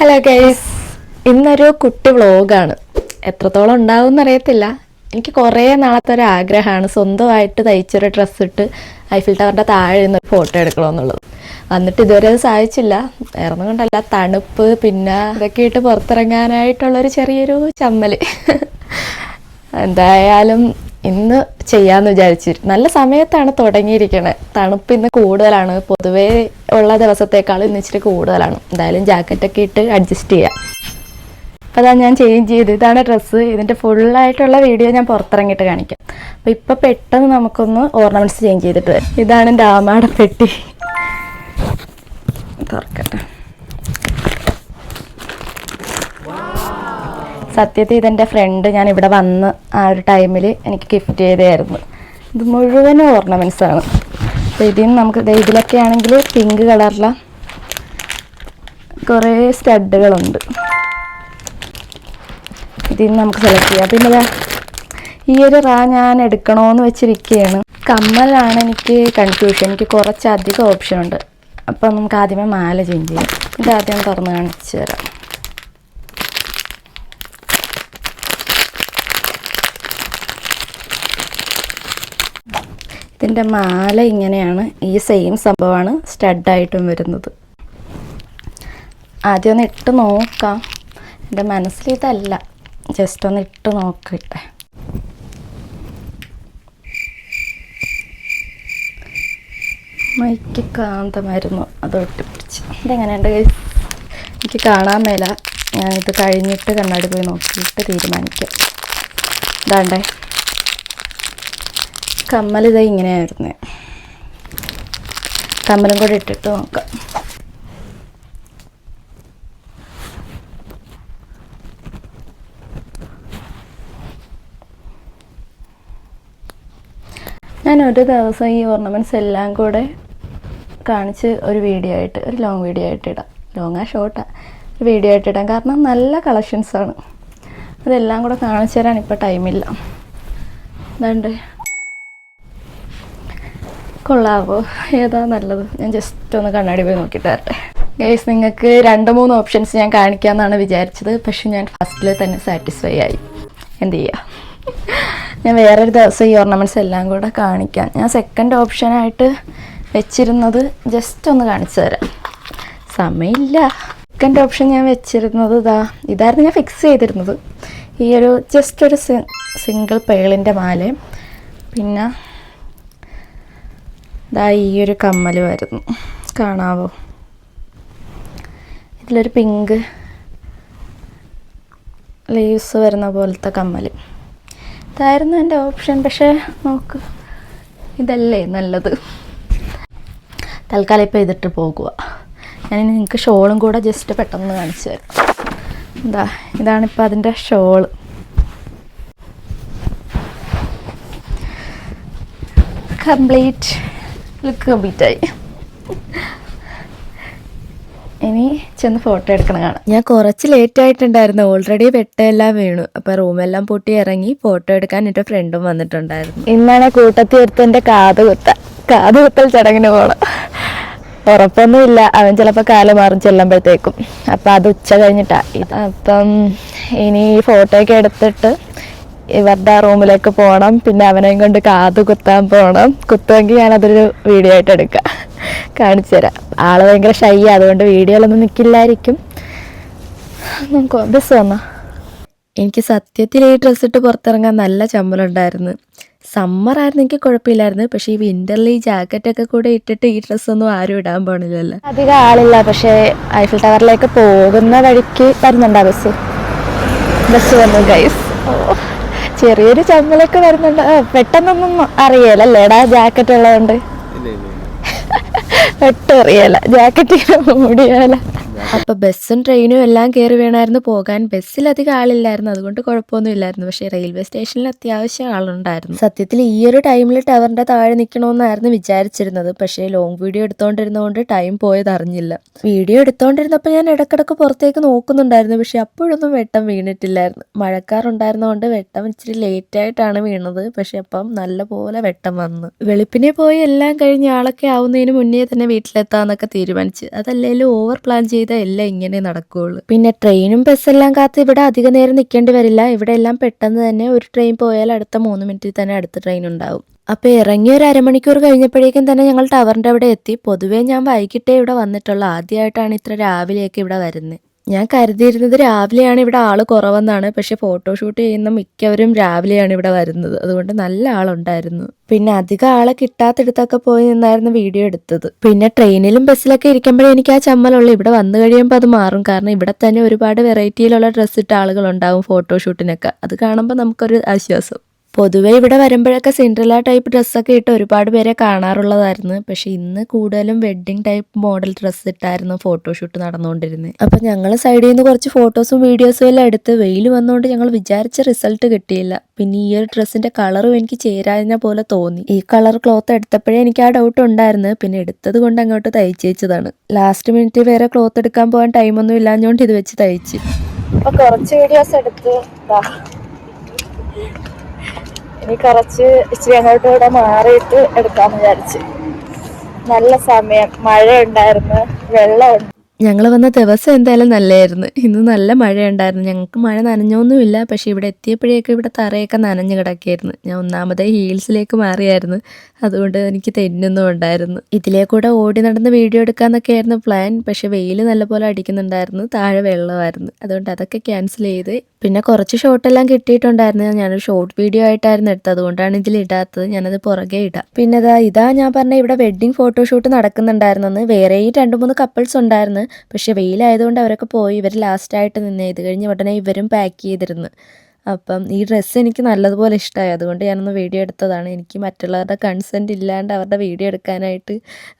Hello guys ഇന്നൊരു കുട്ടി വ്ളോഗാണ്. എത്രത്തോളം ഉണ്ടാവും എന്നറിയത്തില്ല എനിക്ക് കുറേ നാളത്തെ ഒരു ആഗ്രഹമാണ്. സ്വന്തമായിട്ട് തയ്ച്ചൊരു ഡ്രസ്സ് ഇട്ട് ഐഫിൽ ടവറിന്റെ താഴെ നിന്ന് ഫോട്ടോ എടുക്കണമെന്നുള്ളത് വന്നിട്ട് ഇതുവരെ അത് സാധിച്ചില്ല. വേറെ കൊണ്ടല്ല തണുപ്പ് പിന്നെ ഇതൊക്കെ ഇട്ട് പുറത്തിറങ്ങാനായിട്ടുള്ളൊരു ചെറിയൊരു ചമ്മൽ എന്തായാലും ഇന്ന് ചെയ്യാന്ന് വിചാരിച്ചു. നല്ല സമയത്താണ് തുടങ്ങിയിരിക്കണത് തണുപ്പ് ഇന്ന് കൂടുതലാണ്. പൊതുവേ ഉള്ള ദിവസത്തേക്കാൾ ഇന്ന് ഇച്ചിരി കൂടുതലാണ്. എന്തായാലും ജാക്കറ്റൊക്കെ ഇട്ട് അഡ്ജസ്റ്റ് ചെയ്യാം. അപ്പോൾ അതാ ഞാൻ ചേഞ്ച് ചെയ്ത്. ഇതാണ് ഡ്രസ്സ് ഇതിന്റെ ഫുള്ളായിട്ടുള്ള വീഡിയോ ഞാൻ പുറത്തിറങ്ങിയിട്ട് കാണിക്കാം. അപ്പോൾ ഇപ്പോൾ പെട്ടെന്ന് നമുക്കൊന്ന് ഓർണമെന്റ്സ് ചേഞ്ച് ചെയ്തിട്ട് വരാം. ഇതാണ് എന്റെ പെട്ടി. തുറക്കട്ടെ. സത്യത്തിൽ ഇതെന്റെ ഫ്രണ്ട് ഞാൻ ഇവിടെ വന്ന് ആ ഒരു ടൈമിൽ എനിക്ക് ഗിഫ്റ്റ് ചെയ്തായിരുന്നു ഇത് മുഴുവനും ഓർണമെന്റ്സ് ആണ്. അപ്പോൾ ഇതിൽ നമുക്ക് ഇതിലൊക്കെ ആണെങ്കിൽ പിങ്ക് കളറിലെ കുറേ സ്റ്റഡുകളുണ്ട് ഇതിൽ നമുക്ക് സെലക്ട് ചെയ്യാം. പിന്നെ ഈ ഒരു റാ ഞാൻ എടുക്കണമെന്ന് വെച്ചിരിക്കുകയാണ് കമ്മലാണ് എനിക്ക് കൺഫ്യൂഷൻ എനിക്ക് കുറച്ചധികം ഓപ്ഷൻ ഉണ്ട്. അപ്പം നമുക്ക് ആദ്യമേ മാല ചേഞ്ച് ചെയ്യാം. ഇത് ആദ്യം തുറന്ന് കാണിച്ചു തരാം. ഇതിന്റെ മാല ഇങ്ങനെയാണ് ഈ സെയിം സംഭവമാണ് സ്റ്റഡായിട്ടും വരുന്നത്. ആദ്യം ഒന്ന് ഇട്ട് നോക്കാം. എന്റെ മനസ്സിൽ ഇതല്ല. ജസ്റ്റ് ഒന്ന് ഇട്ട് നോക്കട്ടെ. മൈക്ക് കാന്തമായിരുന്നു അത് ഒട്ടിപ്പിടിച്ച്. ഇതെങ്ങനെയുണ്ട്? എനിക്ക് കാണാൻ മേല. ഞാനിത് കഴിഞ്ഞിട്ട് കണ്ണാടി പോയി നോക്കിയിട്ട് തീരുമാനിക്കാം. ഇതാണ്ടേ. കമ്മൽ ഇതാ ഇങ്ങനെയായിരുന്നു കമ്മലും കൂടെ ഇട്ടിട്ട് നോക്കാം. ഞാൻ ഒരു ദിവസം ഈ ഓർണമെന്റ്സ് എല്ലാം കൂടെ കാണിച്ച് ഒരു വീഡിയോ ആയിട്ട് ഒരു ലോങ് വീഡിയോ ആയിട്ട് ഇടാം. ലോങ്ങാ ഷോർട്ടാ ഒരു വീഡിയോ ആയിട്ട് ഇടാം. കാരണം നല്ല കളക്ഷൻസാണ് അതെല്ലാം കൂടെ കാണിച്ചു തരാൻ ഇപ്പോൾ ടൈമില്ല അതുകൊണ്ട് കൊള്ളാവോ? ഏതാ നല്ലത്? ഞാൻ ജസ്റ്റ് ഒന്ന് കണ്ണാടി പോയി നോക്കിയിട്ട് വരട്ടെ ഗൈസ് നിങ്ങൾക്ക് രണ്ട് മൂന്ന് ഓപ്ഷൻസ് ഞാൻ കാണിക്കാമെന്നാണ് വിചാരിച്ചത്. പക്ഷെ ഞാൻ ഫസ്റ്റിൽ തന്നെ സാറ്റിസ്ഫൈ ആയി. എന്ത് ചെയ്യുക ഞാൻ വേറൊരു ദിവസം ഈ ഓർണമെന്റ്സ് എല്ലാം കൂടെ കാണിക്കാം. ഞാൻ സെക്കൻഡ് ഓപ്ഷനായിട്ട് വെച്ചിരുന്നത് ജസ്റ്റ് ഒന്ന് കാണിച്ചു തരാം. സമയമില്ല. സെക്കൻഡ് ഓപ്ഷൻ ഞാൻ വെച്ചിരുന്നത് ഇതാ ഇതായിരുന്നു ഞാൻ ഫിക്സ് ചെയ്തിരുന്നത്. ഈ ഒരു ജസ്റ്റ് ഒരു സിംഗിൾ പേളിന്റെ മാലയും. പിന്നെ ഇതാ ഈ ഒരു കമ്മൽ വരുന്നു. കാണാവോ? ഇതിലൊരു പിങ്ക് ലീവ്സ് വരുന്ന പോലത്തെ കമ്മൽ ഇതായിരുന്നു എന്റെ ഓപ്ഷൻ പക്ഷേ നോക്ക് ഇതല്ലേ നല്ലത്. തൽക്കാലം ഇപ്പോൾ ഇതിട്ട് പോകുക. ഞാൻ നിങ്ങൾക്ക് ഷോളും കൂടെ ജസ്റ്റ് പെട്ടെന്ന് കാണിച്ചു തരാം. എന്താ ഇതാണിപ്പോൾ അതിന്റെ ഷോൾ. കംപ്ലീറ്റ്. ലുക്ക് കംപ്ലീറ്റ് ആയി ഇനി ചെന്ന് ഫോട്ടോ എടുക്കണം കാണാം. ഞാൻ കുറച്ച് ലേറ്റ് ആയിട്ടുണ്ടായിരുന്നു. ഓൾറെഡി വെട്ടമെല്ലാം വീണു. അപ്പൊ റൂമെല്ലാം പൊട്ടി ഇറങ്ങി ഫോട്ടോ എടുക്കാൻ എന്റെ ഫ്രണ്ടും വന്നിട്ടുണ്ടായിരുന്നു. ഇന്നാണ് കൂട്ടത്തിൽ എടുത്ത് എന്റെ കാത് കുത്ത കാത് കുത്തൽ ചടങ്ങിന് പോകണം ഉറപ്പൊന്നുമില്ല. അവൻ ചിലപ്പോൾ കാൽ മാറും ചെല്ലുമ്പോഴത്തേക്കും. അപ്പം അത് ഉച്ച കഴിഞ്ഞിട്ടാ. അപ്പം ഇനി ഈ ഫോട്ടോയൊക്കെ എടുത്തിട്ട് ഇവരുടെ റൂമിലേക്ക് പോകണം. പിന്നെ അവനെയും കൊണ്ട് കാത് കുത്താൻ പോകണം. കുത്തുമെങ്കിൽ അതൊരു വീഡിയോ ആയിട്ട് എടുക്കാം. കാണിച്ചു തരാം. ആൾ ഭയങ്കര ഷൈ അതുകൊണ്ട് വീഡിയോയിലൊന്നും നിൽക്കില്ലായിരിക്കും നമുക്ക് ബസ് വന്നോ. എനിക്ക് സത്യത്തിൽ ഈ ഡ്രസ്സ് ഇട്ട് പുറത്തിറങ്ങാൻ നല്ല ചമ്മലുണ്ടായിരുന്നു സമ്മർ ആയിരുന്നു എനിക്ക് കുഴപ്പമില്ലായിരുന്നു. പക്ഷേ ഈ വിന്ററിൽ ഈ ജാക്കറ്റൊക്കെ കൂടെ ഇട്ടിട്ട് ഈ ഡ്രസ്സൊന്നും ആരും ഇടാൻ പോണില്ലല്ലോ. അധികം ആളില്ല. പക്ഷേ ഐഫിൽ ടവറിലേക്ക് പോകുന്ന വഴിക്ക് വരുന്നുണ്ടോ ബസ് ബസ് വന്നു ഗൈസ് ഓ. ചെറിയൊരു ചമ്മലൊക്കെ വരുന്നുണ്ട്. പെട്ടെന്നൊന്നും അറിയാലല്ലേ? ഡാ ജാക്കറ്റ് ഉള്ളതുകൊണ്ട്. ഒട്ടും അറിയല ജാക്കറ്റ് മൂടിയാല. അപ്പൊ ബസ്സും ട്രെയിനും എല്ലാം കയറി വേണമായിരുന്നു പോകാൻ ബസ്സിൽ അധികം ആളില്ലായിരുന്നു. അതുകൊണ്ട് കുഴപ്പമൊന്നും ഇല്ലായിരുന്നു. പക്ഷേ റെയിൽവേ സ്റ്റേഷനിൽ അത്യാവശ്യം ആളുണ്ടായിരുന്നു. സത്യത്തിൽ ഈ ഒരു ടൈമിൽ ടവറിന്റെ താഴെ നിൽക്കണമെന്നായിരുന്നു വിചാരിച്ചിരുന്നത്. പക്ഷേ ലോങ് വീഡിയോ എടുത്തോണ്ടിരുന്നതുകൊണ്ട് ടൈം പോയത് അറിഞ്ഞില്ല. വീഡിയോ എടുത്തോണ്ടിരുന്നപ്പോൾ ഞാൻ ഇടക്കിടക്ക് പുറത്തേക്ക് നോക്കുന്നുണ്ടായിരുന്നു. പക്ഷെ അപ്പോഴൊന്നും വെട്ടം വീണിട്ടില്ലായിരുന്നു. മഴക്കാറുണ്ടായിരുന്നതുകൊണ്ട് വെട്ടം ഇച്ചിരി ലേറ്റ് ആയിട്ടാണ് വീണത്. പക്ഷെ അപ്പം നല്ലപോലെ വെട്ടം വന്നു. വെളുപ്പിനെ പോയി എല്ലാം കഴിഞ്ഞ് ആളൊക്കെ ആവുന്നതിന് മുന്നേ തന്നെ വീട്ടിലെത്താന്നൊക്കെ തീരുമാനിച്ചു. അതല്ലേലും ഓവർ പ്ലാൻ ചെയ്ത് ചെയ്താൽ എല്ലാം ഇങ്ങനെ നടക്കുകയുള്ളൂ പിന്നെ ട്രെയിനും ബസ്സെല്ലാം കാത്ത് ഇവിടെ അധിക നേരം നിൽക്കേണ്ടി വരില്ല. ഇവിടെ എല്ലാം പെട്ടെന്ന് തന്നെ ഒരു ട്രെയിൻ പോയാൽ അടുത്ത മൂന്ന് മിനിറ്റിൽ തന്നെ അടുത്ത ട്രെയിൻ ഉണ്ടാവും. അപ്പോൾ ഇറങ്ങി ഒരു അരമണിക്കൂർ കഴിഞ്ഞപ്പോഴേക്കും തന്നെ ഞങ്ങൾ ടവറിന്റെ അവിടെ എത്തി. പൊതുവേ ഞാൻ വൈകിട്ടേ ഇവിടെ വന്നിട്ടുള്ളൂ. ആദ്യമായിട്ടാണ് ഇത്ര രാവിലെയൊക്കെ ഇവിടെ വരുന്നത്. ഞാൻ കരുതിയിരുന്നത് രാവിലെയാണ് ഇവിടെ ആൾ കുറവെന്നാണ് പക്ഷെ ഫോട്ടോഷൂട്ട് ചെയ്യുന്ന മിക്കവരും രാവിലെയാണ് ഇവിടെ വരുന്നത്. അതുകൊണ്ട് നല്ല ആളുണ്ടായിരുന്നു. പിന്നെ അധികം ആളെ കിട്ടാത്തിടത്തൊക്കെ പോയി നിന്നായിരുന്നു വീഡിയോ എടുത്തത്. പിന്നെ ട്രെയിനിലും ബസ്സിലൊക്കെ ഇരിക്കുമ്പോഴേ എനിക്ക് ആ ചമ്മലുള്ളൂ. ഇവിടെ വന്നു കഴിയുമ്പോൾ അത് മാറും. കാരണം ഇവിടെ തന്നെ ഒരുപാട് വെറൈറ്റിയിലുള്ള ഡ്രസ്സ് ഇട്ട ആളുകൾ ഉണ്ടാവും ഫോട്ടോഷൂട്ടിനൊക്കെ അത് കാണുമ്പോൾ നമുക്കൊരു ആശ്വാസം. പൊതുവേ ഇവിടെ വരുമ്പോഴൊക്കെ സിൻഡ്രല ടൈപ്പ് ഡ്രസ്സൊക്കെ ഇട്ട് ഒരുപാട് പേരെ കാണാറുള്ളതായിരുന്നു. പക്ഷെ ഇന്ന് കൂടുതലും വെഡ്ഡിംഗ് ടൈപ്പ് മോഡൽ ഡ്രസ്സ് ഇട്ടായിരുന്നു ഫോട്ടോഷൂട്ട് നടന്നുകൊണ്ടിരുന്നത്. അപ്പം ഞങ്ങൾ സൈഡിൽ നിന്ന് കുറച്ച് ഫോട്ടോസും വീഡിയോസും എല്ലാം എടുത്ത് വെയിൽ വന്നുകൊണ്ട് ഞങ്ങൾ വിചാരിച്ച റിസൾട്ട് കിട്ടിയില്ല. പിന്നെ ഈ ഒരു ഡ്രസ്സിന്റെ കളറും എനിക്ക് ചേരാതിന പോലെ തോന്നി. ഈ കളർ ക്ലോത്ത് എടുത്തപ്പോഴേ എനിക്ക് ആ ഡൗട്ട് ഉണ്ടായിരുന്നു. പിന്നെ എടുത്തത് കൊണ്ട് അങ്ങോട്ട് തയ്ച്ചതാണ് ലാസ്റ്റ് മിനിറ്റ് വേറെ ക്ലോത്ത് എടുക്കാൻ പോകാൻ ടൈമൊന്നും ഇല്ലാഞ്ഞോണ്ട് ഇത് വെച്ച് തയ്ച്ച്. അപ്പൊ കുറച്ച് വീഡിയോസ് എടുത്ത്. ഇനി കുറച്ച് ഇച്ചിരി അങ്ങോട്ട് ഇവിടെ മാറിയിട്ട് എടുക്കാമെന്ന് വിചാരിച്ചു. നല്ല സമയം മഴ ഉണ്ടായിരുന്നു വെള്ളം ഞങ്ങൾ വന്ന ദിവസം എന്തായാലും നല്ലതായിരുന്നു ഇന്ന് നല്ല മഴയുണ്ടായിരുന്നു. ഞങ്ങൾക്ക് മഴ നനഞ്ഞൊന്നുമില്ല. പക്ഷേ ഇവിടെ എത്തിയപ്പോഴേക്കും ഇവിടെ തറയൊക്കെ നനഞ്ഞു കിടക്കായിരുന്നു ഞാൻ ഒന്നാമതേ ഹീൽസിലേക്ക് മാറിയായിരുന്നു. അതുകൊണ്ട് എനിക്ക് തെന്നൊന്നും ഉണ്ടായിരുന്നു. ഇതിലേ കൂടെ ഓടി നടന്ന് വീഡിയോ എടുക്കാമെന്നൊക്കെ ആയിരുന്നു പ്ലാൻ. പക്ഷേ വെയിൽ നല്ലപോലെ അടിക്കുന്നുണ്ടായിരുന്നു. താഴെ വെള്ളമായിരുന്നു. അതുകൊണ്ട് അതൊക്കെ ക്യാൻസൽ ചെയ്ത് പിന്നെ കുറച്ച് ഷോട്ടെല്ലാം കിട്ടിയിട്ടുണ്ടായിരുന്നു. ഞാനൊരു ഷോർട്ട് വീഡിയോ ആയിട്ടായിരുന്നു എടുത്തത്. അതുകൊണ്ടാണ് ഇതിൽ ഇടാത്തത്. ഞാനത് പുറകെ ഇടാം. പിന്നെ ഇതാ ഇതാ ഞാൻ പറഞ്ഞ ഇവിടെ വെഡ്ഡിങ് ഫോട്ടോഷൂട്ട് നടക്കുന്നുണ്ടായിരുന്നു. വേറെയും രണ്ട് മൂന്ന് കപ്പിൾസ് ഉണ്ടായിരുന്നു. പക്ഷെ വെയിലായതുകൊണ്ട് അവരൊക്കെ പോയി ഇവർ ലാസ്റ്റായിട്ട് നിന്നേ ഇത് കഴിഞ്ഞ് ഉടനെ ഇവരും പാക്ക് ചെയ്തിരുന്നു. അപ്പം ഈ ഡ്രസ്സ് എനിക്ക് നല്ലതുപോലെ ഇഷ്ടമായി അതുകൊണ്ട് ഞാനൊന്ന് വീഡിയോ എടുത്തതാണ്. എനിക്ക് മറ്റുള്ളവരുടെ കൺസെന്റ് ഇല്ലാണ്ട് അവരുടെ വീഡിയോ എടുക്കാനായിട്ട്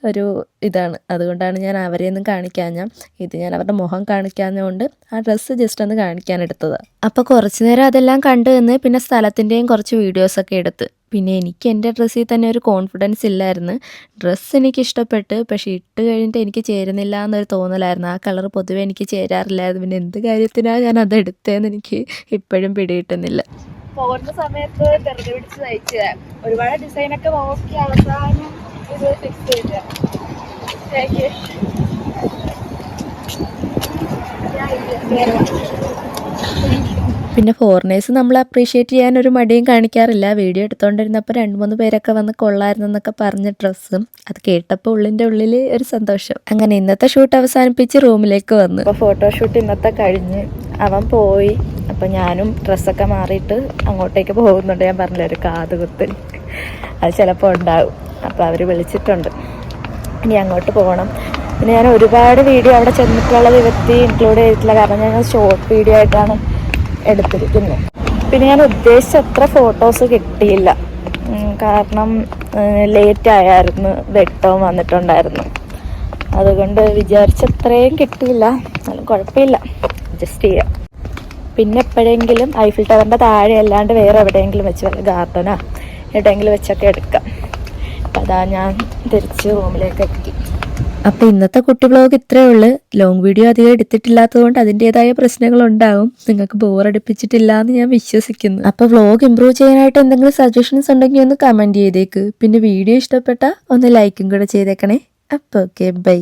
ഒരു ഇതാണ്. അതുകൊണ്ടാണ് ഞാൻ അവരെയൊന്നും കാണിക്കാഞ്ഞ. ഇത് ഞാൻ അവരുടെ മുഖം കാണിക്കാഞ്ഞുകൊണ്ട് ആ ഡ്രസ്സ് ജസ്റ്റ് ഒന്ന് കാണിക്കാൻ എടുത്തത്. അപ്പോൾ കുറച്ച് നേരം അതെല്ലാം കണ്ടു നിന്ന് പിന്നെ സ്ഥലത്തിന്റെയും കുറച്ച് വീഡിയോസൊക്കെ എടുത്ത്. പിന്നെ എനിക്ക് എന്റെ ഡ്രസ്സിൽ തന്നെ ഒരു കോൺഫിഡൻസ് ഇല്ലായിരുന്നു. ഡ്രസ്സ് എനിക്ക് ഇഷ്ടപ്പെട്ട് പക്ഷേ ഇട്ട് കഴിഞ്ഞിട്ട് എനിക്ക് ചേരുന്നില്ല എന്നൊരു തോന്നലായിരുന്നു. ആ കളർ പൊതുവേ എനിക്ക് ചേരാറില്ലായിരുന്നു. പിന്നെ എന്ത് കാര്യത്തിനാണ് ഞാൻ അത് എടുത്തതെന്ന് എനിക്ക് ഇപ്പോഴും പിടികിട്ടുന്നില്ല. പോകുന്ന സമയത്ത് വെറുതെ പിടിച്ച് തയ്ച്ചതാ. ഒരുപാട് ഡിസൈനൊക്കെ നോക്കി അവസാനം ഇത് ഫിക്സ് ചെയ്ത താങ്ക് യു പിന്നെ ഫോറിനേഴ്സ് നമ്മൾ അപ്രീഷിയേറ്റ് ചെയ്യാൻ ഒരു മടിയും കാണിക്കാറില്ല. വീഡിയോ എടുത്തുകൊണ്ടിരുന്നപ്പോൾ രണ്ട് മൂന്ന് പേരൊക്കെ വന്ന് കൊള്ളായിരുന്നു എന്നൊക്കെ പറഞ്ഞ ഡ്രസ്സും അത് കേട്ടപ്പോൾ ഉള്ളിന്റെ ഉള്ളിൽ ഒരു സന്തോഷം. അങ്ങനെ ഇന്നത്തെ ഷൂട്ട് അവസാനിപ്പിച്ച് റൂമിലേക്ക് വന്നു. അപ്പോൾ ഫോട്ടോഷൂട്ട് ഇന്നത്തെ കഴിഞ്ഞ് അവൻ പോയി. അപ്പോൾ ഞാനും ഡ്രസ്സൊക്കെ മാറിയിട്ട് അങ്ങോട്ടേക്ക് പോകുന്നുണ്ട്. ഞാൻ പറഞ്ഞില്ല ഒരു കാതുകുത്ത് അത് ചിലപ്പോൾ ഉണ്ടാവും. അപ്പോൾ അവർ വിളിച്ചിട്ടുണ്ട്. ഇനി അങ്ങോട്ട് പോകണം. പിന്നെ ഞാൻ ഒരുപാട് വീഡിയോ അവിടെ ചെന്നിട്ടുള്ളത് വ്യക്തി ഇൻക്ലൂഡ് ചെയ്തിട്ടില്ല. കാരണം ഞാൻ ഷോർട്ട് വീഡിയോ ആയിട്ടാണ് എടുത്തിരിക്കുന്നത് പിന്നെ ഞാൻ ഉദ്ദേശിച്ച അത്ര ഫോട്ടോസ് കിട്ടിയില്ല കാരണം ലേറ്റ് ആയായിരുന്നു വെട്ടവും വന്നിട്ടുണ്ടായിരുന്നു. അതുകൊണ്ട് വിചാരിച്ചത്രയും കിട്ടിയില്ല. എന്നാലും കുഴപ്പമില്ല. അഡ്ജസ്റ്റ് ചെയ്യാം. പിന്നെ എപ്പോഴെങ്കിലും ഐഫിൽ ടവറിന്റെ താഴെ അല്ലാണ്ട് വേറെ എവിടെയെങ്കിലും വെച്ച് വല്ല ഗാർഡനോ എവിടെയെങ്കിലും വെച്ചൊക്കെ എടുക്കാം. അപ്പം അതാ ഞാൻ തിരിച്ച് റൂമിലേക്ക് എത്തി. അപ്പൊ ഇന്നത്തെ കുട്ടി ബ്ലോഗ് ഇത്രേ ഉള്ളു. ലോങ് വീഡിയോ അധികം എടുത്തിട്ടില്ലാത്തതുകൊണ്ട് അതിന്റെതായ പ്രശ്നങ്ങൾ ഉണ്ടാവും നിങ്ങൾക്ക് ബോറടിപ്പിച്ചിട്ടില്ല എന്ന് ഞാൻ വിശ്വസിക്കുന്നു. അപ്പൊ വ്ലോഗ് ഇമ്പ്രൂവ് ചെയ്യാനായിട്ട് എന്തെങ്കിലും സജഷൻസ് ഉണ്ടെങ്കിൽ ഒന്ന് കമന്റ് ചെയ്തേക്ക്. പിന്നെ വീഡിയോ ഇഷ്ടപ്പെട്ട ഒന്ന് ലൈക്കും കൂടെ ചെയ്തേക്കണേ. അപ്പൊ ഓക്കെ ബൈ